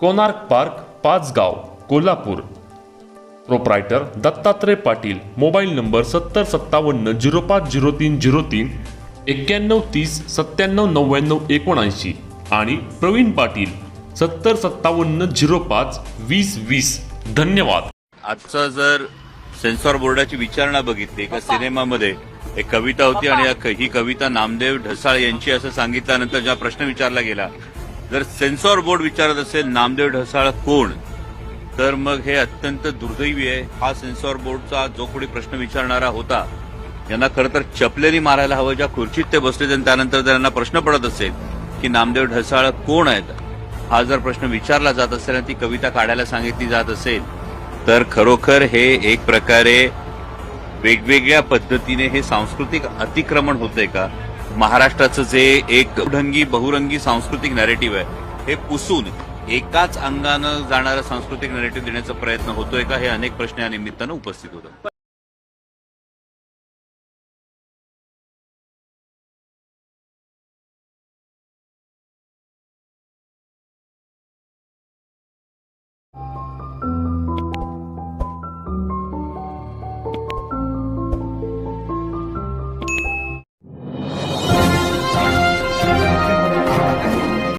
Konark park Pachgaon Kolhapur. Proprietor Dattatray Patil mobile number सत्तर सत्तावन्न zero पाच zero तीन झिरो तीन एक्क्याण्णव तीस सत्त्याण्णव नव्याण्णव एकोणऐंशी आणि प्रवीण पाटील सत्तर सत्तावन्न झिरो पाच वीस वीस. धन्यवाद. आजचा जर सेन्सॉर बोर्डाची विचारणा बघितली एका सिनेमामध्ये एक कविता होती आणि ही कविता नामदेव ढसाळ यांची असं सांगितल्यानंतर जेव्हा प्रश्न विचारला गेला जर सेन्सॉर बोर्ड विचारत असेल नामदेव ढसाळ कोण? तर मग हे अत्यंत दुर्दैवी आहे. हा सेन्सॉर बोर्डचा जो कोणी प्रश्न विचारणारा होता यांना खरं तर चपलेनी मारायला हवं. ज्या खुर्चीत ते बसले आणि त्यानंतर त्यांना प्रश्न पडत असेल की नामदेव ढसाळ कोण आहेत हा जर प्रश्न विचारला जात असेल आणि ती कविता काढायला सांगितली जात असेल तर खरोखर हे एक प्रकारे वेगवेगळ्या पद्धतीने हे सांस्कृतिक अतिक्रमण होतंय का? महाराष्ट्राचं जे एक ढंगी बहुरंगी सांस्कृतिक नॅरेटिव्ह आहे हे पुसून एकाच अंगानं जाणारा सांस्कृतिक नॅरेटिव्ह देण्याचा प्रयत्न होतोय का हे अनेक प्रश्न या निमित्तानं उपस्थित होतात